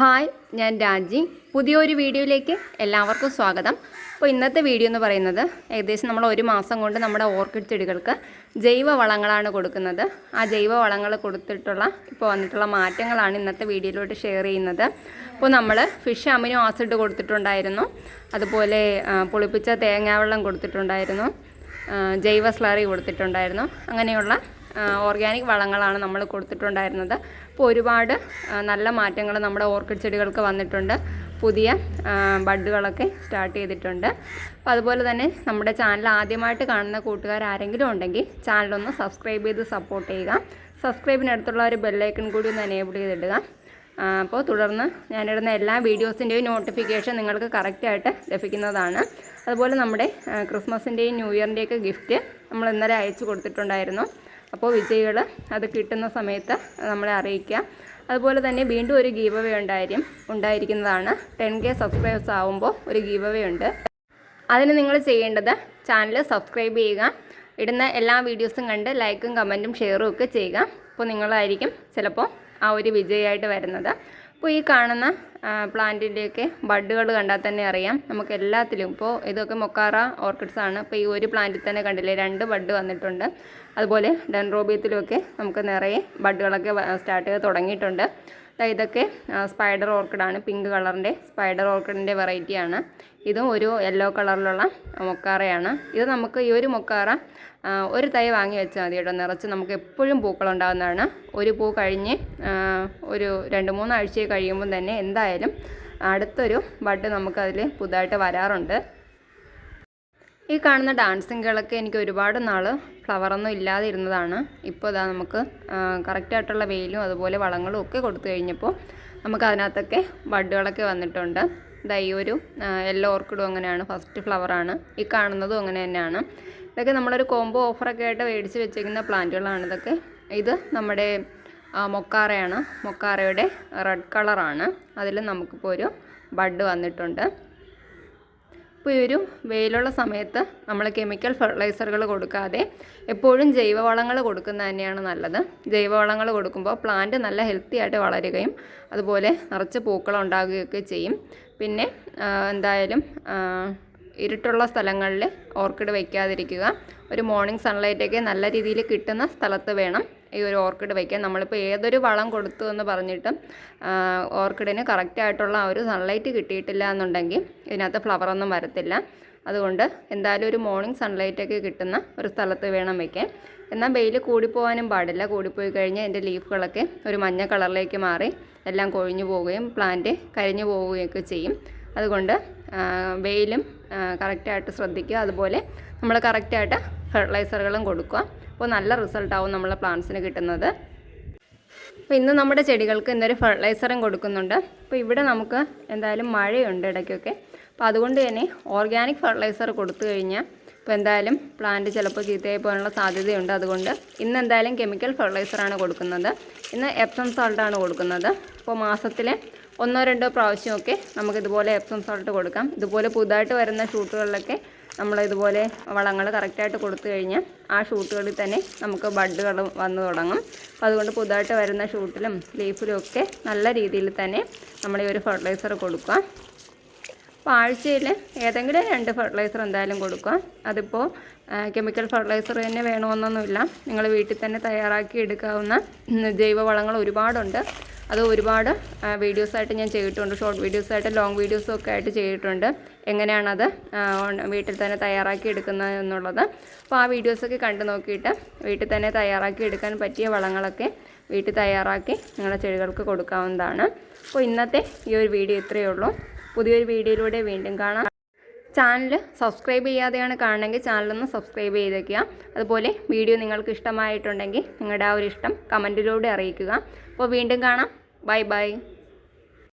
Hi ഞാൻ രാജി. പുതിയൊരു വീഡിയോയിലേക്ക് എല്ലാവർക്കും സ്വാഗതം. അപ്പോൾ ഇന്നത്തെ വീഡിയോ എന്ന് പറയുന്നത് ഏകദേശം നമ്മൾ ഒരു മാസം കൊണ്ട് നമ്മുടെ ഓർക്കിഡ് ചെടികൾക്ക് ജൈവ വളങ്ങളാണ് കൊടുക്കുന്നത്. ആ ജൈവ വളങ്ങൾ കൊടുത്തിട്ടുള്ള ഇപ്പോൾ വന്നിട്ടുള്ള മാറ്റങ്ങളാണ് ഇന്നത്തെ വീഡിയോയിലോട്ട് ഷെയർ ചെയ്യുന്നത്. അപ്പോൾ നമ്മൾ ഫിഷ് അമിനോ ആസിഡ് കൊടുത്തിട്ടുണ്ടായിരുന്നു. അതുപോലെ പുളിപ്പിച്ച തേങ്ങാവെള്ളം കൊടുത്തിട്ടുണ്ടായിരുന്നു. ജൈവ സ്ലറി കൊടുത്തിട്ടുണ്ടായിരുന്നു. അങ്ങനെയുള്ള ഓർഗാനിക് വളങ്ങളാണ് നമ്മൾ കൊടുത്തിട്ടുണ്ടായിരുന്നത്. അപ്പോൾ ഒരുപാട് നല്ല മാറ്റങ്ങൾ നമ്മുടെ ഓർക്കിഡ് ചെടികൾക്ക് വന്നിട്ടുണ്ട്. പുതിയ ബഡുകളൊക്കെ സ്റ്റാർട്ട് ചെയ്തിട്ടുണ്ട്. അപ്പോൾ അതുപോലെ തന്നെ നമ്മുടെ ചാനൽ ആദ്യമായിട്ട് കാണുന്ന കൂട്ടുകാർ ആരെങ്കിലും ഉണ്ടെങ്കിൽ ചാനലൊന്ന് സബ്സ്ക്രൈബ് ചെയ്ത് സപ്പോർട്ട് ചെയ്യുക. സബ്സ്ക്രൈബിനടുത്തുള്ള ഒരു ബെല്ലൈക്കൺ കൂടി ഒന്ന് എനേബിൾ ചെയ്തിടുക. അപ്പോൾ തുടർന്ന് ഞാനിടുന്ന എല്ലാ വീഡിയോസിന്റെയും നോട്ടിഫിക്കേഷൻ നിങ്ങൾക്ക് കറക്റ്റായിട്ട് ലഭിക്കുന്നതാണ്. അതുപോലെ നമ്മുടെ ക്രിസ്മസിന്റെയും ന്യൂ ഇയറിന്റെയൊക്കെ ഗിഫ്റ്റ് നമ്മൾ ഇന്നലെ അയച്ചു കൊടുത്തിട്ടുണ്ടായിരുന്നു. അപ്പോൾ വിജയികൾ അത് കിട്ടുന്ന സമയത്ത് നമ്മളെ അറിയിക്കുക. അതുപോലെ തന്നെ വീണ്ടും ഒരു ഗീവ് അവേ ഉണ്ടായിരിക്കും ഉണ്ടായിരിക്കുന്നതാണ്. ടെൻ കെ സബ്സ്ക്രൈബേഴ്സ് ആവുമ്പോൾ ഒരു ഗീവ് അവേ ഉണ്ട്. അതിന് നിങ്ങൾ ചെയ്യേണ്ടത് ചാനൽ സബ്സ്ക്രൈബ് ചെയ്യുക. ഇടുന്ന എല്ലാ വീഡിയോസും കണ്ട് ലൈക്കും കമന്റും ഷെയറും ഒക്കെ ചെയ്യുക. അപ്പോൾ നിങ്ങളായിരിക്കും ചിലപ്പോൾ ആ ഒരു വിജയമായിട്ട് വരുന്നത്. അപ്പോൾ ഈ കാണുന്ന പ്ലാന്റിന്റെയൊക്കെ ബഡുകൾ കണ്ടാൽ തന്നെ അറിയാം. നമുക്ക് എല്ലാത്തിലും ഇപ്പോൾ ഇതൊക്കെ മൊക്കാറ ഓർക്കിഡ്സ് ആണ്. ഇപ്പോൾ ഈ ഒരു പ്ലാന്റിൽ തന്നെ കണ്ടില്ലേ രണ്ട് ബഡ് വന്നിട്ടുണ്ട്. അതുപോലെ ഡെൻറോബിയത്തിലുമൊക്കെ നമുക്ക് നിറയെ ബഡുകളൊക്കെ സ്റ്റാർട്ട് ചെയ്ത് തുടങ്ങിയിട്ടുണ്ട്. ഇതൊക്കെ സ്പൈഡർ ഓർക്കിഡാണ് പിങ്ക് കളറിന്റെ സ്പൈഡർ ഓർക്കിഡിന്റെ വെറൈറ്റിയാണ് ഇതും ഒരു യെല്ലോ കളറിലുള്ള മൊക്കാറയാണ്. ഇത് നമുക്ക് ഈ ഒരു മൊക്കാറ ഒരു തൈ വാങ്ങി വെച്ചാൽ മതി കേട്ടോ. നിറച്ച് നമുക്ക് എപ്പോഴും പൂക്കളുണ്ടാകുന്നതാണ് ഒരു പൂ കഴിഞ്ഞ് ഒരു രണ്ട് മൂന്നാഴ്ച കഴിയുമ്പോൾ തന്നെ എന്തായാലും അടുത്തൊരു ബഡ് നമുക്കതിൽ പുതുതായിട്ട് വരാറുണ്ട്. ഈ കാണുന്ന ഡാൻസിങ്ങുകളൊക്കെ എനിക്ക് ഒരുപാട് നാൾ ഫ്ലവറൊന്നും ഇല്ലാതെ ഇരുന്നതാണ് ഇപ്പോൾ ഇതാ നമുക്ക് കറക്റ്റായിട്ടുള്ള വെയിലും അതുപോലെ വളങ്ങളും ഒക്കെ കൊടുത്തു കഴിഞ്ഞപ്പോൾ നമുക്ക് അതിനകത്തൊക്കെ ബഡുകളൊക്കെ വന്നിട്ടുണ്ട്. ഇതാ ഈ ഒരു യെല്ലോ ഓർക്കിഡും അങ്ങനെയാണ് ഫസ്റ്റ് ഫ്ലവറാണ്. ഈ കാണുന്നതും അങ്ങനെ തന്നെയാണ്. ഇതൊക്കെ നമ്മളൊരു കോംബോ ഓഫറൊക്കെ ആയിട്ട് മേടിച്ച് വെച്ചേക്കുന്ന പ്ലാന്റുകളാണ്. ഇതൊക്കെ ഇത് നമ്മുടെ മൊക്കാറയാണ്. മൊക്കാറയുടെ റെഡ് കളറാണ്. അതിൽ നമുക്കിപ്പോൾ ഒരു ബഡ് വന്നിട്ടുണ്ട്. ഇപ്പോൾ ഈ ഒരു വെയിലുള്ള സമയത്ത് നമ്മൾ കെമിക്കൽ ഫെർട്ടിലൈസറുകൾ കൊടുക്കാതെ എപ്പോഴും ജൈവവളങ്ങൾ കൊടുക്കുന്നത് തന്നെയാണ് നല്ലത്. ജൈവവളങ്ങൾ കൊടുക്കുമ്പോൾ പ്ലാന്റ് നല്ല ഹെൽത്തി ആയിട്ട് വളരുകയും അതുപോലെ നിറച്ച് പൂക്കൾ ഉണ്ടാകുകയൊക്കെ ചെയ്യും. പിന്നെ എന്തായാലും ഇരുട്ടുള്ള സ്ഥലങ്ങളിൽ ഓർക്കിഡ് വയ്ക്കാതിരിക്കുക. ഒരു മോർണിംഗ് സൺലൈറ്റൊക്കെ നല്ല രീതിയിൽ കിട്ടുന്ന സ്ഥലത്ത് വേണം. ഈ ഒരു ഓർക്കിഡ് വയ്ക്കാം നമ്മളിപ്പോൾ ഏതൊരു വളം കൊടുത്തു എന്ന് പറഞ്ഞിട്ടും ഓർക്കിഡിന് കറക്റ്റായിട്ടുള്ള ഒരു സൺലൈറ്റ് കിട്ടിയിട്ടില്ല എന്നുണ്ടെങ്കിൽ ഇതിനകത്ത് ഫ്ലവറൊന്നും വരത്തില്ല. അതുകൊണ്ട് എന്തായാലും ഒരു മോർണിംഗ് സൺലൈറ്റൊക്കെ കിട്ടുന്ന ഒരു സ്ഥലത്ത് വേണം വയ്ക്കാൻ. എന്നാൽ വെയിൽ കൂടിപ്പോകാനും പാടില്ല. കൂടിപ്പോയി കഴിഞ്ഞാൽ എന്റെ ലീഫുകളൊക്കെ ഒരു മഞ്ഞ കളറിലേക്ക് മാറി എല്ലാം കൊഴിഞ്ഞു പോവുകയും പ്ലാന്റ് കരിഞ്ഞു പോവുകയൊക്കെ ചെയ്യും. അതുകൊണ്ട് വെയിലും കറക്റ്റായിട്ട് ശ്രദ്ധിക്കുക. അതുപോലെ നമ്മൾ കറക്റ്റായിട്ട് ഫെർട്ടിലൈസറുകളും കൊടുക്കുക. അപ്പോൾ നല്ല റിസൾട്ടാവും നമ്മളെ പ്ലാന്റ്സിന് കിട്ടുന്നത്. അപ്പോൾ ഇന്ന് നമ്മുടെ ചെടികൾക്ക് ഇന്നൊരു ഫെർട്ടിലൈസറും കൊടുക്കുന്നുണ്ട്. അപ്പോൾ ഇവിടെ നമുക്ക് എന്തായാലും മഴയുണ്ട് ഇടയ്ക്കൊക്കെ. അപ്പോൾ അതുകൊണ്ട് തന്നെ ഓർഗാനിക് ഫെർട്ടിലൈസർ കൊടുത്തു കഴിഞ്ഞാൽ ഇപ്പോൾ എന്തായാലും പ്ലാന്റ് ചിലപ്പോൾ ചീത്തയായി പോകാനുള്ള സാധ്യതയുണ്ട്. അതുകൊണ്ട് ഇന്ന് എന്തായാലും കെമിക്കൽ ഫെർട്ടിലൈസറാണ് കൊടുക്കുന്നത്. ഇന്ന് എപ്സം സോൾട്ടാണ് കൊടുക്കുന്നത്. അപ്പോൾ മാസത്തിൽ ഒന്നോ രണ്ടോ പ്രാവശ്യമൊക്കെ നമുക്കിതുപോലെ എപ്സം സോൾട്ട് കൊടുക്കാം. ഇതുപോലെ പുതുതായിട്ട് വരുന്ന ഷൂട്ടുകളിലൊക്കെ നമ്മൾ ഇതുപോലെ വളങ്ങൾ കറക്റ്റായിട്ട് കൊടുത്തു കഴിഞ്ഞാൽ ആ ഷൂട്ടുകളിൽ തന്നെ നമുക്ക് ബഡുകൾ വന്നു തുടങ്ങും. അപ്പോൾ അതുകൊണ്ട് പുതുതായിട്ട് വരുന്ന ഷൂട്ടിലും ലീഫിലും ഒക്കെ നല്ല രീതിയിൽ തന്നെ നമ്മൾ ഈ ഒരു ഫെർട്ടിലൈസർ കൊടുക്കുക. അപ്പോൾ ആഴ്ചയിൽ ഏതെങ്കിലും രണ്ട് ഫെർട്ടിലൈസർ എന്തായാലും കൊടുക്കുക. അതിപ്പോൾ കെമിക്കൽ ഫെർട്ടിലൈസർ തന്നെ വേണമെന്നൊന്നുമില്ല. നിങ്ങൾ വീട്ടിൽ തന്നെ തയ്യാറാക്കി എടുക്കാവുന്ന ജൈവ ജൈവവളങ്ങൾ ഒരുപാടുണ്ട്. അത് ഒരുപാട് വീഡിയോസായിട്ട് ഞാൻ ചെയ്തിട്ടുണ്ട്. ഷോർട്ട് വീഡിയോസായിട്ട് ലോങ് വീഡിയോസും ഒക്കെ ആയിട്ട് ചെയ്തിട്ടുണ്ട്. എങ്ങനെയാണത് വീട്ടിൽ തന്നെ തയ്യാറാക്കി എടുക്കുന്നത് എന്നുള്ളത്. അപ്പോൾ ആ വീഡിയോസൊക്കെ കണ്ടു നോക്കിയിട്ട് വീട്ടിൽ തന്നെ തയ്യാറാക്കി എടുക്കാൻ പറ്റിയ വളങ്ങളൊക്കെ വീട്ടിൽ തയ്യാറാക്കി നിങ്ങളുടെ ചെടികൾക്ക് കൊടുക്കാവുന്നതാണ്. അപ്പോൾ ഇന്നത്തെ ഈ ഒരു വീഡിയോ ഇത്രയേ ഉള്ളൂ. പുതിയൊരു വീഡിയോയിലൂടെ വീണ്ടും കാണാം. ചാനൽ സബ്സ്ക്രൈബ് ചെയ്യാതെയാണ് കാണണമെങ്കിൽ ചാനലൊന്ന് സബ്സ്ക്രൈബ് ചെയ്തേക്കുക. അതുപോലെ വീഡിയോ നിങ്ങൾക്ക് ഇഷ്ടമായിട്ടുണ്ടെങ്കിൽ നിങ്ങളുടെ ആ ഒരു ഇഷ്ടം കമന്റിലൂടെ അറിയിക്കുക. അപ്പോൾ വീണ്ടും കാണാം. Bye bye.